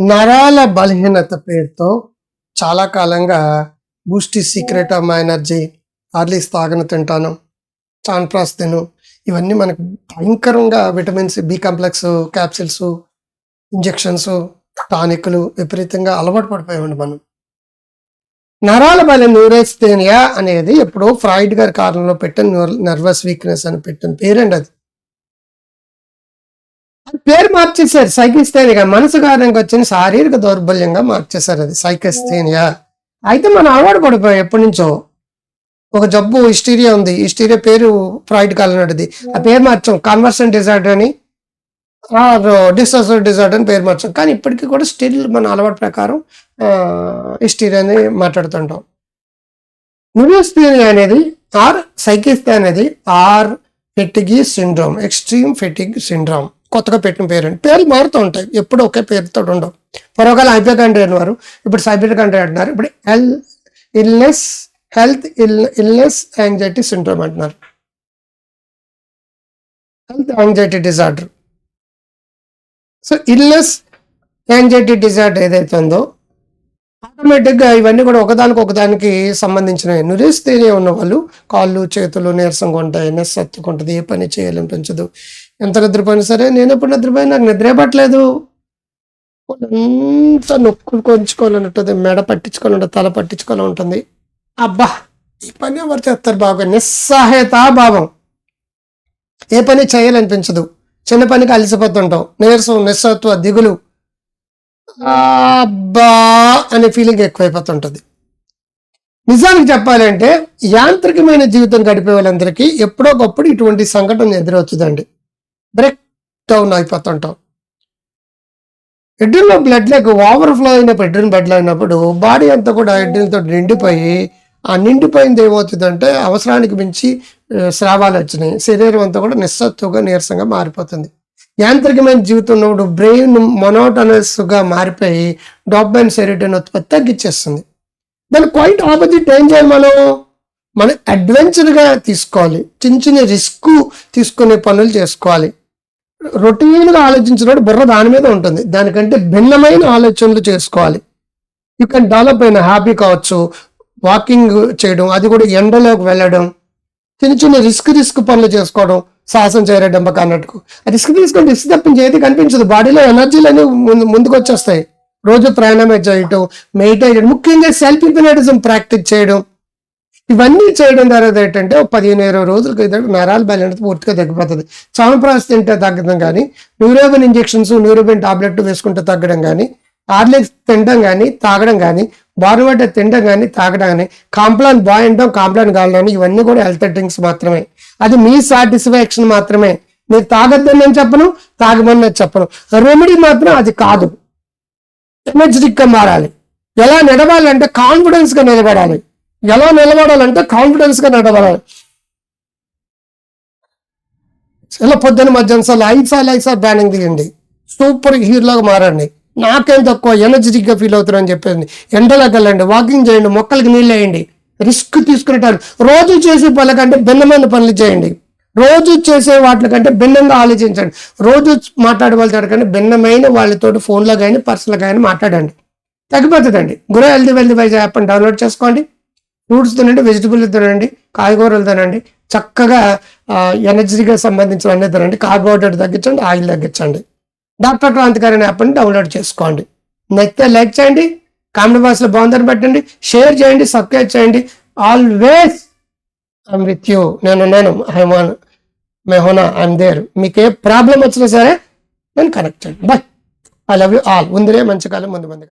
నరాల బలహీనత పేరుతో చాలా కాలంగా Boost secret of my energy ఆర్లీస్ తాగను తింటాను. చాన్ప్రాస్ తిను ఇవన్నీ మనకు భయంకరంగా vitamins B complex capsules injections టానిక్లు విపరీతంగా అలవాటు పడిపోయామండి మనం. నరాల బల న్యూరేస్థేనియా అనేది ఎప్పుడో ఫ్రాయిడ్ గారి కారణంలో పెట్టిన నర్వస్ వీక్నెస్ అని పెట్టిన పేరండి అది. పేరు మార్చేశారు సైకిస్థేనియా మనసు కారణంగా వచ్చిన శారీరక దౌర్బల్యంగా మార్చేశారు అది సైకిస్థేనియా అయితే మనం అలవాటు పడిపోయాం ఎప్పటి నుంచో ఒక జబ్బు హిస్టీరియా ఉంది. హిస్టీరియా పేరు ఫ్రాయిడ్ కాలం నాటిది. ఆ పేరు మార్చాం. కన్వర్షన్ డిజార్డర్ అని డిసోసర్ డిజార్డర్ అని పేరు మార్చాం. కానీ ఇప్పటికీ కూడా స్టిల్ మన అలవాటు ప్రకారం హిస్టీరియా అని మాట్లాడుతుంటాం. న్యూరోస్థీనియా అనేది ఆర్ సైకిస్థియా అనేది or fatigue syndrome extreme fatigue syndrome. కొత్తగా పెట్టిన పేరు అండి పేర్లు మారుతూ ఉంటాయి. ఎప్పుడు ఒకే పేరుతో ఉండవు. పూర్వకాలం హైపే కంట్రీ అనేవారు ఇప్పుడు సైబర్ కంట్రీ అంటున్నారు. ఇప్పుడు hell illness health ill illness anxiety syndrome అంటున్నారు. Health anxiety disorder so illness anxiety disorder ఏదైతే ఉందో ఆటోమేటిక్గా ఇవన్నీ కూడా ఒకదానికి ఒకదానికి సంబంధించినవి నురిస్తేనే ఉన్న వాళ్ళు కాళ్ళు చేతులు నీరసంగా ఉంటాయి నెస్ ఉంటుంది ఏ పని చేయాలనిపించదు ఎంత నిద్రపోయినా సరే నేను ఎప్పుడు నిద్రపోయినా నాకు నిద్రే పట్టలేదు. అంత నొక్కులు కొంచుకోవాలని ఉంటుంది మెడ పట్టించుకోవాలి ఉంటుంది తల పట్టించుకోవాలి ఉంటుంది అబ్బా! ఈ పని ఎవరు చేస్తారు బాగా నిస్సహాయత భావం. ఏ పని చేయాలనిపించదు. చిన్న పనికి అలసిపోతుంటాం నీరసం నిస్సత్వ దిగులు. అబ్బా! అనే ఫీలింగ్ ఎక్కువైపోతుంటుంది. నిజానికి చెప్పాలంటే యాంత్రికమైన జీవితం గడిపే వాళ్ళందరికీ ఎప్పుడో ఒకప్పుడు ఇటువంటి సంఘటన ఎదురవుతుందండి. బ్రేక్ డౌన్ అయిపోతుంటాం. ఎడ్రిన్లో బ్లడ్ లెక్ ఓవర్ఫ్లో అయినప్పుడు ఎడ్రిన్ బ్లడ్లో అయినప్పుడు బాడీ అంతా కూడా ఎడ్రిన్తో నిండిపోయి ఆ నిండిపోయింది ఏమవుతుందంటే అవసరానికి మించి స్రావాలు వచ్చినాయి. శరీరం అంతా కూడా నిస్సత్తుగా నీరసంగా మారిపోతుంది. యాంత్రికమైన జీవితం ఉన్నప్పుడు బ్రెయిన్ మొనోటనస్గా మారిపోయి డాబ్బైన్ సెరిటన్ ఉత్పత్తి తగ్గించేస్తుంది. దాని క్వైట్ ఆపోజిట్ ఏం చేయాలి మనం? మనం అడ్వెంచర్గా తీసుకోవాలి. చిన్న చిన్న రిస్క్ తీసుకునే పనులు చేసుకోవాలి. రొటీన్గా ఆలోచించినప్పుడు బుర్ర దాని మీద ఉంటుంది. దానికంటే భిన్నమైన ఆలోచనలు చేసుకోవాలి. యూ కెన్ డెవలప్ అయిన హ్యాపీ కావచ్చు. వాకింగ్ చేయడం అది కూడా ఎండలోకి వెళ్ళడం చిన్న చిన్న రిస్క్ రిస్క్ పనులు చేసుకోవడం సాహసం చేయడం అన్నట్టుకు రిస్క్ తీసుకొని రిస్క్ తప్పించి ఏది కనిపించదు. బాడీలో ఎనర్జీలు అనేవి ముందు ముందుకు వచ్చేస్తాయి రోజు ప్రయాణమే చేయటం మెడిటేట్ చేయడం ముఖ్యంగా సెల్ఫ్ ఇంపినటిజం ప్రాక్టీస్ చేయడం. ఇవన్నీ చేయడం ద్వారా ఏంటంటే ఒక పదిహేను ఇరవై రోజులకి క్రితం నరాల బలం పూర్తిగా తగ్గిపోతుంది. చామప్రాస్ తింటే తగ్గడం కానీ న్యూరోబిన్ ఇంజెక్షన్స్ న్యూరోబిన్ టాబ్లెట్ వేసుకుంటే తగ్గడం కానీ ఆర్లిక్స్ తినడం కానీ తాగడం కానీ బారువాట తినడం కానీ తాగడం కానీ కాంప్లాన్ బాయ్ అంటాం కాంప్లాన్ కావాలని ఇవన్నీ కూడా హెల్త్ డ్రింక్స్ మాత్రమే. అది మీ సాటిస్ఫాక్షన్ మాత్రమే. మీరు తాగొద్దని నేను చెప్పను తాగమని నేను చెప్పను. రెమెడీ మాత్రం అది కాదు. ఎనర్జెటిక్గా మారాలి. ఎలా నిలవాలంటే కాన్ఫిడెన్స్గా నిలబడాలి. ఎలా నిలబడాలంటే కాన్ఫిడెన్స్గా నిలబడాలి ఇలా పొద్దున మధ్యాహ్నం సార్లు ఐదు సార్లు ఐదు సార్లు బ్యానింగ్ తీయండి. సూపర్ హీరోలాగా మారండి. నాకేం తక్కువ ఎనర్జెటిక్గా ఫీల్ అవుతున్నాను చెప్పేది. ఎండలోకి వెళ్ళండి వాకింగ్ చేయండి మొక్కలకి నీళ్ళు వేయండి. రిస్క్ తీసుకునేటారు రోజు చేసే పనుల కంటే భిన్నమైన పనులు చేయండి. రోజు చేసే వాటి కంటే భిన్నంగా ఆలోచించండి. రోజు మాట్లాడే వాళ్ళతో కానీ భిన్నమైన వాళ్ళతోటి ఫోన్లో కానీ పర్సన్లో కానీ మాట్లాడండి. తగ్గిపోతుందండి. Guru healthy wealthy wise app download చేసుకోండి. ఫ్రూట్స్ తినండి వెజిటబుల్ తినండి కాయగూరలు తినండి. చక్కగా ఎనర్జీగా సంబంధించిన అన్నీ తినండి. కార్బోహైడ్రేట్ తగ్గించండి ఆయిల్ తగ్గించండి. డాక్టర్ క్రాంతికారి గారిని యాప్ని డౌన్లోడ్ చేసుకోండి. నచ్చితే లైక్ చేయండి కామెంట్ బాక్స్లో బాగుందని పెట్టండి షేర్ చేయండి సబ్స్క్రైబ్ చేయండి. Always I'm with you. నేను నేను హైమాన్ మెహోనా ఐమ్ దేర్. మీకు ఏ ప్రాబ్లం వచ్చినా సరే నేను కనెక్ట్ చేయండి. Bye. I love you all. ముందురే మంచి కాలం ముందు ముందు